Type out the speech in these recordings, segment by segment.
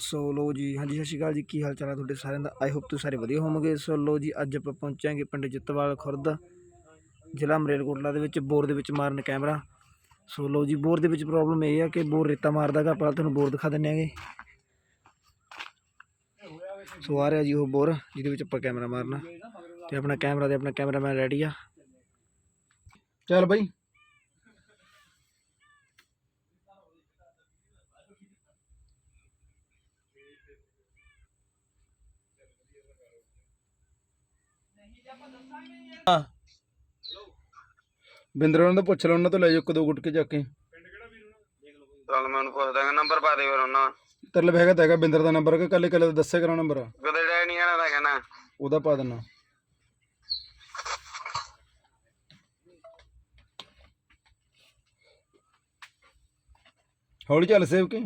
ਸੋ ਲੋ ਜੀ, ਹਾਂਜੀ, ਸਤਿ ਸ਼੍ਰੀ ਅਕਾਲ ਜੀ, ਕੀ ਹਾਲ ਚਾਲ ਹੈ ਤੁਹਾਡੇ ਸਾਰਿਆਂ ਦਾ? ਆਈ ਹੋਪ ਤੁਸੀਂ ਸਾਰੇ ਵਧੀਆ ਹੋਵੋਗੇ। ਸੋ ਲੋ ਜੀ, ਅੱਜ ਆਪਾਂ ਪਹੁੰਚਾਂਗੇ ਪਿੰਡ ਜਿੱਤਵਾਲ ਖੁਰਦ, ਜ਼ਿਲ੍ਹਾ ਮਰੇਲਕੋਟਲਾ ਦੇ ਵਿੱਚ, ਬੋਰ ਦੇ ਵਿੱਚ ਮਾਰਨ ਕੈਮਰਾ। ਸੋ ਲੋ ਜੀ, ਬੋਰ ਦੇ ਵਿੱਚ ਪ੍ਰੋਬਲਮ ਇਹ ਆ ਕਿ ਬੋਰ ਰੇਤਾ ਮਾਰਦਾਗਾ ਆਪਾਂ ਤੁਹਾਨੂੰ ਬੋਰ ਦਿਖਾ ਦਿੰਨੇ ਆਗੇ ਸੋ ਆ ਰਿਹਾ ਜੀ ਉਹ ਬੋਰ, ਜਿਹਦੇ ਵਿੱਚ ਆਪਾਂ ਕੈਮਰਾ ਮਾਰਨਾ। ਤੇ ਆਪਣਾ ਕੈਮਰਾ ਤੇ ਆਪਣਾ ਕੈਮਰਾਮੈਨ ਰੈਡੀ ਆ। ਚੱਲ ਬਾਈ। ਬਿੰਦਰ ਉਹਨਾਂ ਤੋਂ ਪੁੱਛ ਲਓ ਉਹਨਾਂ ਤੋਂ ਲੈ ਜਾਓ ਇੱਕ ਦੋ ਗੁਟਕੇ ਜਾ ਕੇ। ਚੱਲ ਮੈਂ ਉਹਨੂੰ ਪੁੱਛ ਦਾਂਗਾ ਨੰਬਰ ਪਾ ਦੇ ਫਿਰ ਉਹਨਾਂ। ਤੇਰੇ ਲਈ ਹੈਗਾ ਤਾਂ ਹੈਗਾ ਬਿੰਦਰ ਦਾ ਨੰਬਰ ਕਿ ਕੱਲੇ ਕੱਲੇ ਦਾ ਦੱਸਿਆ ਕਰਾਂ ਨੰਬਰ ਕਦੇ ਡੈ ਨਹੀਂ ਆਣਾ ਤਾਂ ਕਹਿਣਾ ਉਹਦਾ ਪਾ ਦੇਣਾ। ਹੌਲੀ ਚੱਲ ਸੇਵ ਕੇ।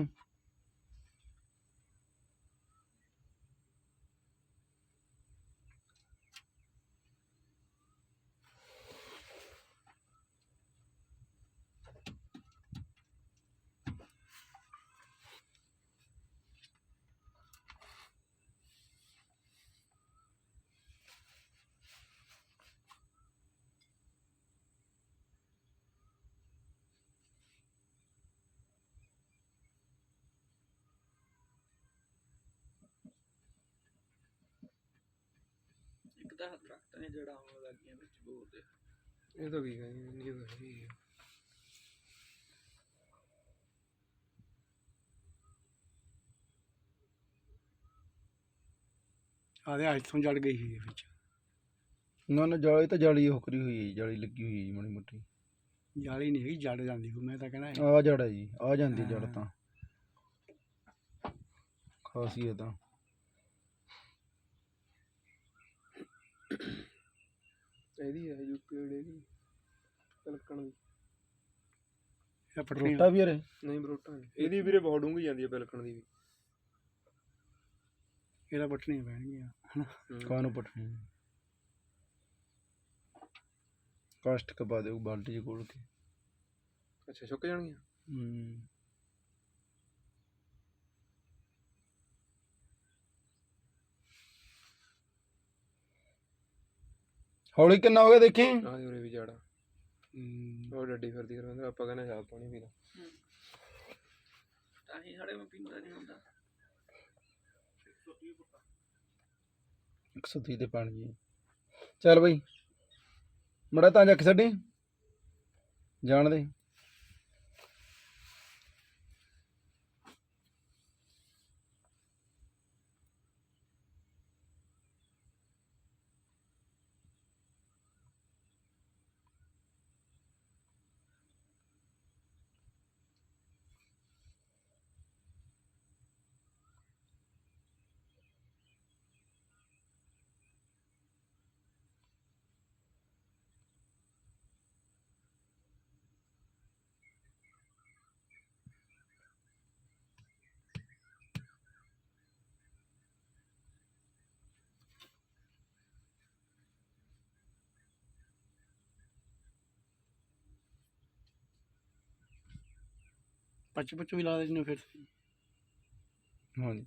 ਇੱਕ ਤਾਂ ਦਰਖਤ ਨੇ ਜੜਾ ਆਉਣ ਲੱਗੀਆਂ ਵਿੱਚ ਬੋਰ ਦੇ। ਇਹ ਤਾਂ ਕੀ ਕਹੀਂ ਨਹੀਂ ਤਾਂ ਆਦੇ ਅੱਜ ਤੋਂ ਜੜ ਗਈ ਸੀ ਵਿੱਚ। ਨਾ ਨਾ ਜਾਲੀ ਤਾਂ ਜਾਲੀ ਉਹ ਕਰੀ ਹੋਈ ਹੈ ਜਾਲੀ ਲੱਗੀ ਹੋਈ ਹੈ ਜੀ ਮਾੜੀ ਮੋਟੀ। ਜਾਲੀ ਨਹੀਂ ਹੈਗੀ ਜੜ ਜਾਂਦੀ ਹੋ ਮੈਂ ਤਾਂ ਕਹਿਣਾ ਆ ਜੜ ਹੈ ਜੀ ਆ ਜਾਂਦੀ ਜੜ ਤਾਂ। ਖਾਸੀ ਹੈ ਤਾਂ ਇਹਦੀ ਹੈ ਯੂਕੇ ਦੀ। ਪਲਕਣ ਦੀ ਰੋਟਾ ਵੀ ਹਰੇ ਨਹੀਂ ਬਰੋਟਾ ਨਹੀਂ। ਇਹਦੀ ਵੀਰੇ ਬਹੁਤ ਡੂੰਘੀ ਜਾਂਦੀ ਹੈ ਪਲਕਣ ਦੀ ਵੀ। ਇਹਦਾ ਪਟਣੀਆਂ ਪੈਣਗੀਆਂ। ਕਾਹਨੂੰ ਪਟਣੀ ਕਾਸਟ ਕਪਾ ਦਿਓ ਬਾਲਟੀ ਚ ਕੋਲ ਕੇ। ਅੱਛਾ ਸੁੱਕ ਜਾਣਗੀਆਂ? ਹੂੰ। ਹੌਲੀ ਕਿੰਨਾ ਹੋ ਗਿਆ ਦੇਖੀ? ਆਹ ਉਰੇ ਵੀ ਜਾੜਾ। ਉਹ ਡੱਡੀ ਫਿਰਦੀ ਕਰਾਂਦੇ ਆਪਾਂ ਕਹਿੰਦੇ ਸਾਬ ਪਾਣੀ ਪੀ ਲਾ। ਤਾਂ ਹੀ ਸਾਡੇ ਮੈਂ ਪੀਂਦਾ ਨਹੀਂ ਹੁੰਦਾ। 130 ਤੇ ਪਾਣੀ ਜੀ ਚੱਲ ਬਈ। ਮੜਾ ਤਾਂ ਜੱਕ ਛੱਡੀ। ਜਾਣ ਦੇ। ਪੱਚ ਪੱਚ ਵੀ ਲਾ ਦੇ ਨੇ ਫਿਰ ਹਾਂਜੀ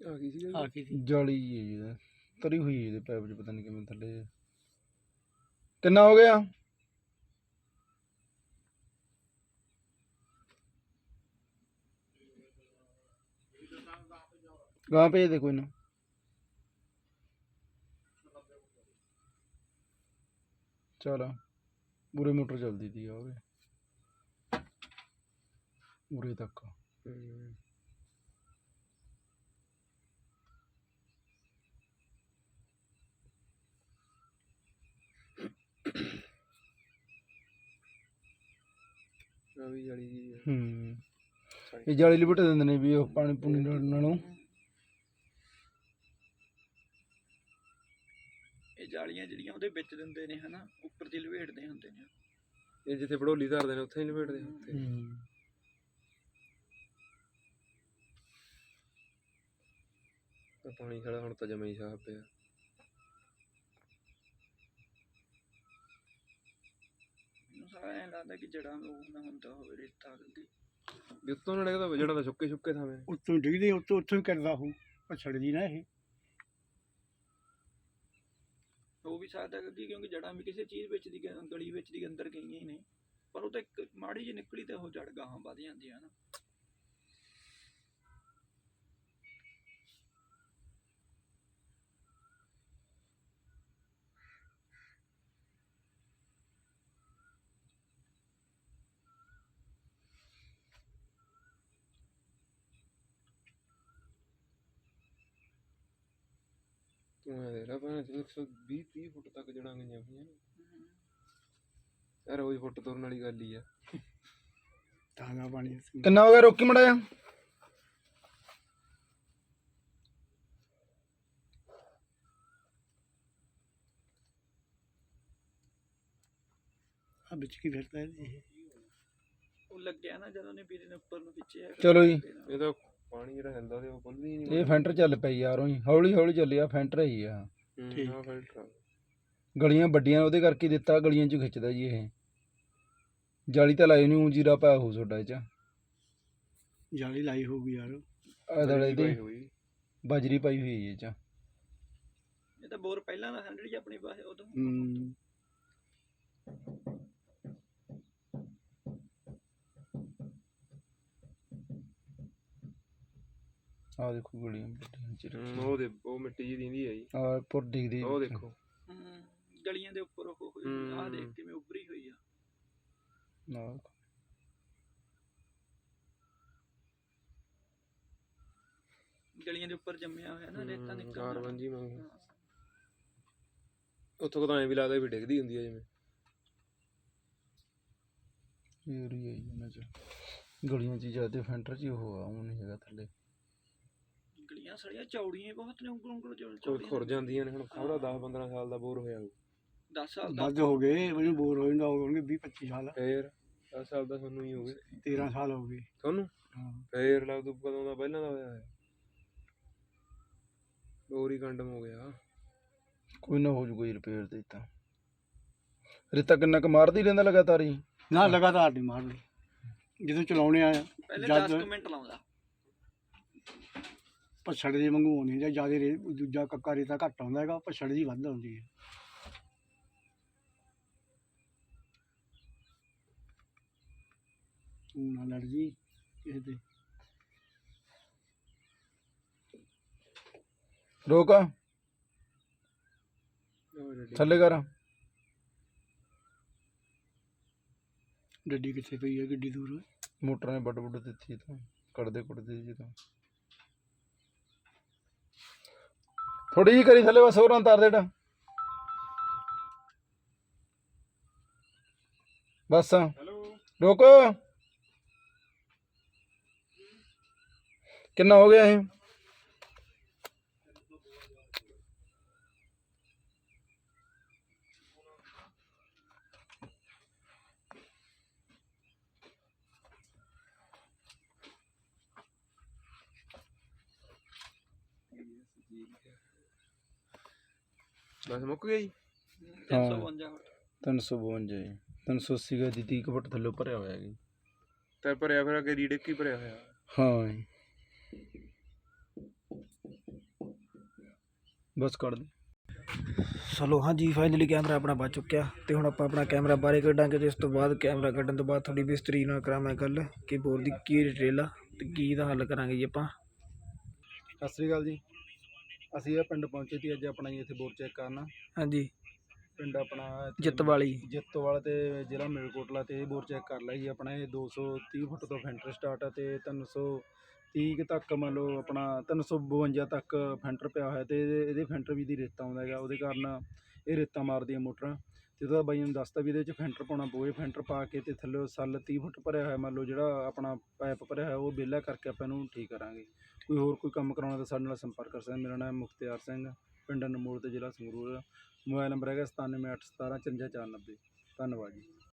ਆ ਗਈ ਸੀ ਆ ਕੀ ਜਾਲੀ ਹੈ ਜੀ ਇਹਦਾ। ਤਰੀ ਹੋਈ ਹੈ ਇਹਦੇ ਪੈਪ 'ਚ ਪਤਾ ਨਹੀਂ ਕਿਵੇਂ ਥੱਲੇ। ਕਿੰਨਾ ਹੋ ਗਿਆ? ਗਾਂ ਭੇਜ ਦੇ ਕੋਈ ਨਾ। ਚਲ, ਬੁਰੇ ਮੋਟਰ ਚੱਲਦੀ ਤੀ ਆ ਉਹਦੇ ਉਰੇ ਤੱਕ। ਵੀ ਜੜੀ ਜੀ ਹੈ। ਹੂੰ ਇਹ ਜਾਲੀ ਲਿਬਟ ਦਿੰਦੇ ਨੇ ਵੀ ਉਹ ਪਾਣੀ ਪੂਣੀ ਨਾਲ ਨਾਲੋਂ। ਇਹ ਜਾਲੀਆਂ ਜਿਹੜੀਆਂ ਉਹਦੇ ਵਿੱਚ ਦਿੰਦੇ ਨੇ ਹਨਾ ਉੱਪਰ ਦੀ ਲਵੇੜਦੇ ਹੁੰਦੇ ਨੇ। ਇਹ ਜਿੱਥੇ ਭੜੋਲੀ ਧਰਦੇ ਨੇ ਉੱਥੇ ਹੀ ਲਪੇਟਦੇ ਆ ਉੱਥੇ। ਤਾਂ ਪਾਣੀ ਖੜਾ ਹੁਣ ਤਾਂ ਜਮਾ ਹੀ ਸਾਫ਼ ਪਿਆ। ਸਾਰਾ ਐਂ ਲੱਗਦਾ ਕਿ ਜੜਾਂ ਨੂੰ ਨਾ ਹੁੰਦਾ ਹੋਵੇ ਰੇਤਾ ਅੱਗੇ ਵੀ ਉੱਤੋਂ ਨਾ ਡਿੱਗਦਾ ਜਿਹੜਾ ਤਾਂ ਸੁੱਕੇ ਸੁੱਕੇ ਥਾਵੇਂ। ਉੱਤੋਂ ਡਿੱਗਦੇ ਉੱਤੋਂ ਉੱਥੋਂ ਹੀ ਕਰਦਾ ਹੂੰ ਪਛੜ ਦੀ ਨਾ ਇਹ। ਹੋ ਵੀ ਸਕਦਾ ਕਿ ਕਿਉਂਕਿ ਜੜਾਂ ਵੀ ਕਿਸੇ ਚੀਜ਼ ਵਿੱਚ ਦੀ ਗ- ਗਲੀ ਵਿੱਚ ਦੀ ਅੰਦਰ ਗਈਆਂ ਹੀ ਨੇ। ਪਰ ਉਹ ਤਾਂ ਇੱਕ ਮਾੜੀ ਜਿਹੀ ਨਿਕਲੀ ਤੇ ਉਹ ਜੜ ਗਾਹਾਂ ਵਧ ਜਾਂਦੀਆਂ ਨਾ। ਤੂੰ ਐ ਦੇ ਲਾ ਭਾਵੇਂ 120 30 ਫੁੱਟ ਤੱਕ ਜੜਾਂ ਗਈਆਂ ਪਈਆਂ ਨੇ। ਯਾਰ ਰੋਜ਼ ਫੁੱਟ ਤੁਰਨ ਵਾਲੀ ਗੱਲ ਹੀ ਆ। ਤਾਂਗਾ ਪਾਣੀ ਅਸੀਂ ਕਿੰਨਾ ਹੋ ਗਿਆ ਰੋਕੀ ਮੜਾਇਆ? ਆ ਵਿੱਚ ਕੀ ਫਿਰਦਾ ਇਹ? ਉਹ ਲੱਗਿਆ ਨਾ ਜਦੋਂ ਨੇ ਵੀਰੇ ਨੇ ਉੱਪਰ ਨੂੰ ਖਿੱਚਿਆ। ਚਲੋ ਜੀ। ਇਹ ਤਾਂ ਪਾਣੀ ਜਿਹੜਾ ਹਿਲਦਾ ਤੇ ਉਹ ਖੁੱਲਦੀ ਨਹੀਂ ਇਹ ਫੈਂਟਰ ਚੱਲ ਪਈ ਯਾਰੋਂ ਹੀ ਹੌਲੀ ਹੌਲੀ ਚੱਲਿਆ ਫੈਂਟਰ ਹੀ ਆ। ਠੀਕ। ਹਾਂ ਫਿਲਟਰ ਗਲੀਆਂ ਵੱਡੀਆਂ ਉਹਦੇ ਕਰਕੇ ਹੀ ਦਿੱਤਾ ਗਲੀਆਂ 'ਚ ਖਿੱਚਦਾ ਜੀ ਇਹ। ਜਾਲੀ ਤਾਂ ਲਾਈ ਨਹੀਂ ਉਂਜੀਰਾ ਪਾਇਆ ਹੋ ਤੁਹਾਡਾ ਇਹ 'ਚ। ਜਾਲੀ ਲਾਈ ਹੋਊਗੀ ਯਾਰ। ਅਦਲੇ ਦੀ ਹੋਈ। ਬਜਰੀ ਪਾਈ ਹੋਈ ਹੈ ਇਹ 'ਚ। ਇਹ ਤਾਂ ਬੋਰ ਪਹਿਲਾਂ ਦਾ ਹੰਡੜੀ ਆਪਣੀ ਪਾਸੇ ਉਦੋਂ। ਹੂੰ। ਆਹ ਦੇਖੋ ਚ ਹਮ, ਉਹ ਦੇ ਉਹ ਮਿੱਟੀ ਜੀ ਦਿੰਦੀ ਆ ਜੀ। ਆ ਪੁਰ ਦਿਖਦੀ ਉਹ ਦੇਖੋ। ਹਮ, ਗਲੀਆਂ ਦੇ ਉੱਪਰ ਉਹ ਹੋਈ ਆਹ ਹਮ। ਦੇਖ ਕਿਵੇਂ ਉੱਭਰੀ ਹੋਈ ਆ। ਆਹ ਗਲੀਆਂ ਦੇ ਉੱਪਰ ਜੰਮਿਆ ਹੋਇਆ ਨਾ ਰੇਤਾ ਨਿਕਲਦਾ। ਕਾਰਬਨ ਜੀ ਮੰਗ। ਉੱਥੋਂ ਤਾਂ ਐਂ ਵੀ ਲੱਗਦਾ ਵੀ ਡਿੱਗਦੀ ਹੁੰਦੀ ਆ ਜਿਵੇਂ। ਏਰੀਆ ਹੀ ਇਹਨਾਂ 'ਚ ਗਲੀਆਂ 'ਚ ਜ਼ਿਆਦਾ ਫੈਂਟਰ 'ਚ ਹੀ ਉਹ ਆ ਉਹ ਨਹੀਂ ਹੈਗਾ ਥੱਲੇ। ਗਲੀਆਂ ਸੜੀਆਂ ਚੌੜੀਆਂ ਹੀ ਬਹੁਤ ਨੇ ਉਂਗਲ ਉਂਗਲ ਚੌੜ ਕੋਈ ਖੁਰ ਜਾਂਦੀਆਂ ਨੇ ਹੁਣ ਖਬਰਾ 10 15 ਸਾਲ ਦਾ ਬੋਰ ਹੋਇਆ ਹੋਊ। 10 ਸਾਲ ਦਾ। ਵੱਧ ਹੋ ਗਏ ਮੈਨੂੰ ਬੋਰ ਹੋ ਜਾਂਦਾ ਹੋਣਗੇ 20 25 ਸਾਲ। ਫੇਰ 10 ਸਾਲ ਦਾ ਤੁਹਾਨੂੰ ਹੀ ਹੋ ਗਏ 13 ਸਾਲ ਹੋ ਗਏ। ਤੁਹਾਨੂੰ? ਹਾਂ। ਫੇਰ ਲੱਗ ਤੂੰ ਕਦੋਂ ਦਾ ਪਹਿਲਾਂ ਦਾ ਹੋਇਆ ਹੈ ਬੋਰ ਹੀ ਕੰਡਮ ਹੋ ਗਿਆ। ਕੋਈ ਨਾ ਹੋ ਜੂ ਕੋਈ ਰਿਪੇਅਰ ਤੇ ਤਾਂ ਰੇਤਾ ਕਿੰਨਾ ਕੁ ਮਾਰਦੀ ਰਹਿੰਦਾ ਲਗਾਤਾਰ ਹੀ। ਨਾ ਲਗਾਤਾਰ ਨਹੀਂ ਮਾਰਦੀ। ਜਦੋਂ ਚਲਾਉਣੇ ਆ ਪਹਿਲੇ ਜਦ 10 ਮਿੰਟ ਲਾਉਂਦਾ। ਪਛੜ ਦੇ ਵਾਂਗੂ ਆਉਂਦੀ ਜਾਂ ਜ਼ਿਆਦਾ ਰੇ ਦੂਜਾ ਕੱਕਾ ਰੇਤਾ ਘੱਟ ਆਉਂਦਾ ਹੈਗਾ ਪਛੜ ਦੀ ਵੱਧ ਆਉਂਦੀ ਹੈ ਤੂੰ ਨਾ ਲੜ ਜੀ ਕਿਸੇ ਤੇ। ਰੋਕ। ਥੱਲੇ ਕਰ। ਗੱਡੀ ਕਿੱਥੇ ਪਈ ਹੈ ਗੱਡੀ ਦੂਰ ਮੋਟਰ ਨੇ ਵੱਡ ਵੱਡ ਦਿੱਤੀ ਤਾਂ ਕੱਢਦੇ ਕੁੱਟਦੇ ਜੀ ਤਾਂ ਥੋੜੀ ਜਿਹੀ ਕਰੀ ਥੱਲੇ ਬਸ ਹੋਰਾਂ ਤਾਰ ਦੇੜਾ ਬਸ। ਰੋਕ। ਕਿੰਨਾ ਹੋ ਗਿਆ ਇਹ? ਬਸ ਮੁੱਕ ਗਿਆ ਜੀ 352 ਫੁੱਟ 352 ਜੀ 380 ਦਾ ਦੀ 30 ਕੁ ਫੁੱਟ ਥੱਲੇ ਭਰਿਆ ਹੋਇਆ ਜੀ। ਤੇ ਭਰਿਆ ਫਿਰ ਅੱਗੇ ਰੀਡਕ ਕੀ ਭਰਿਆ ਹੋਇਆ। ਹਾਂ ਜੀ। ਬਸ ਕਰ ਦੇ। ਚਲੋ ਹਾਂਜੀ ਫਾਈਨਲੀ ਕੈਮਰਾ ਆਪਣਾ ਬਚ ਚੁੱਕਿਆ ਤੇ ਹੁਣ ਆਪਾਂ ਆਪਣਾ ਕੈਮਰਾ ਬਾਹਰ ਕੱਢਾਂਗੇ ਤੇ ਇਸ ਤੋਂ ਬਾਅਦ ਕੈਮਰਾ ਕੱਢਣ ਤੋਂ ਬਾਅਦ ਥੋੜੀ ਬਿਸਤਰੀ ਨਾਲ ਕਰਾਂਗੇ ਗੱਲ ਕਿ ਬੋਰ ਦੀ ਕੀ ਡਿਟੇਲ ਆ ਤੇ ਕੀ ਦਾ ਹੱਲ ਕਰਾਂਗੇ ਜੀ ਆਪਾਂ। ਸਤਿ ਸ੍ਰੀ ਅਕਾਲ ਜੀ। ਅਸੀਂ ਇਹ ਪਿੰਡ ਪਹੁੰਚੇ ਸੀ ਅੱਜ ਆਪਣਾ ਜੀ ਇੱਥੇ ਬੋਰ ਚੈੱਕ ਕਰਨ। ਹਾਂਜੀ। ਪਿੰਡ ਆਪਣਾ ਇੱਥੇ ਜਿੱਤਵਾਲੀ। ਜਿੱਤੋਵਾਲ ਤੇ ਜ਼ਿਲ੍ਹਾ ਮਲੇਰਕੋਟਲਾ ਤੇ ਇਹ ਬੋਰ ਚੈੱਕ ਕਰ ਲਿਆ ਜੀ ਆਪਣਾ। ਇਹ 230 ਫੁੱਟ ਤੋਂ ਫੈਂਟਰ ਸਟਾਰਟ ਆ ਤੇ 330 ਕੁ ਤੱਕ ਮੰਨ ਲਓ ਆਪਣਾ 352 ਤੱਕ ਫੈਂਟਰ ਪਿਆ ਹੋਇਆ ਤੇ ਇਹਦੇ ਇਹਦੇ ਫੈਂਟਰ ਵੀ ਦੀ ਰੇਤਾ ਆਉਂਦਾ ਹੈਗਾ। ਉਹਦੇ ਕਾਰਨ ਇਹ ਰੇਤਾ ਮਾਰਦੀਆਂ ਮੋਟਰਾਂ। ਤੇ ਉਹਦਾ ਬਾਈ ਨੂੰ ਦੱਸਤਾ ਵੀ ਇਹਦੇ ਵਿੱਚ ਫੈਂਟਰ ਪਾਉਣਾ ਪਊਏ ਫੈਂਟਰ ਪਾ ਕੇ ਤੇ ਥੱਲੇ ਸੱਲ 30 ਫੁੱਟ ਭਰਿਆ ਹੋਇਆ, ਮੰਨ ਲਓ ਜਿਹੜਾ ਆਪਣਾ ਪਾਈਪ ਭਰਿਆ ਹੋਇਆ, ਉਹ ਵਿਹਲਾ ਕਰਕੇ ਆਪਾਂ ਇਹਨੂੰ ਠੀਕ ਕਰਾਂਗੇ। ਕੋਈ ਹੋਰ ਕੋਈ ਕੰਮ ਕਰਾਉਣਾ ਤਾਂ ਸਾਡੇ ਨਾਲ ਸੰਪਰਕ ਕਰ ਸਕਦਾ ਮੇਰਾ ਨਾਮ ਮੁਖਤਿਆਰ ਸਿੰਘ ਪਿੰਡ ਅਨਮੋਲ ਤੇ ਜ਼ਿਲ੍ਹਾ ਸੰਗਰੂਰ। ਮੋਬਾਈਲ ਨੰਬਰ ਹੈਗਾ 9781175490 ਧੰਨਵਾਦ ਜੀ।